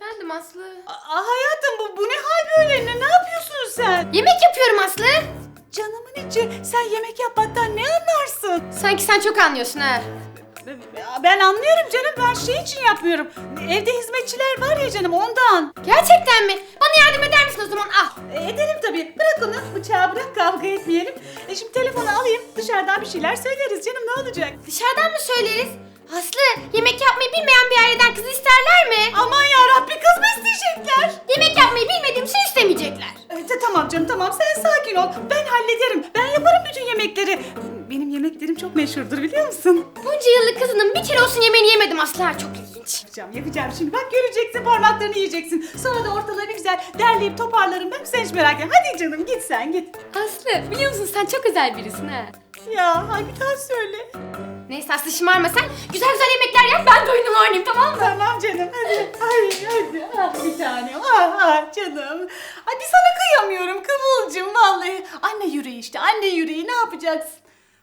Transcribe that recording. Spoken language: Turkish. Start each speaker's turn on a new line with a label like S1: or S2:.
S1: Efendim Aslı.
S2: Aa, hayatım bu, bu ne hal böyle? Ne, ne yapıyorsun sen?
S1: Yemek yapıyorum Aslı.
S2: Canımın içi sen yemek yapmaktan ne anlarsın?
S1: Sanki sen çok anlıyorsun ha.
S2: Ben anlıyorum canım ben şey için yapmıyorum. Evde hizmetçiler var ya canım ondan.
S1: Gerçekten mi? Bana yardım eder misin o zaman? Al.
S2: E, ederim tabii. Bırak onu. Bıçağı bırak kavga etmeyelim. E şimdi telefonu alayım. Dışarıdan bir şeyler söyleriz canım ne olacak?
S1: Dışarıdan mı söyleriz? Aslı yemek yapmayı Yapmayı bilmediğim için istemeyecekler.
S2: E, ta- tamam canım tamam sen sakin ol. Ben hallederim. Ben yaparım bütün yemekleri. Benim yemeklerim çok meşhurdur biliyor musun?
S1: Bunca yıllık kızının bir kere olsun yemeğini yemedim Aslı. ha, Çok ilginç.
S2: Yapacağım yapacağım şimdi. Bak göreceksin parmaklarını yiyeceksin. Sonra da ortalığı bir güzel derleyip toparlarım ben. Sen hiç merak etme. Hadi canım git sen git.
S1: Aslı biliyor musun sen çok özel birisin ha.
S2: Ya bir daha söyle.
S1: Neyse Aslı şımarma sen. Güzel güzel yemekler yap ben de oyunumu oynayayım tamam mı?
S2: Tamam canım hadi. Ay hadi. Ah bir tanem. Ah ah canım. Hadi sana kıyamıyorum Kıvılcım vallahi. Anne yüreği işte. Anne yüreği ne yapacaksın?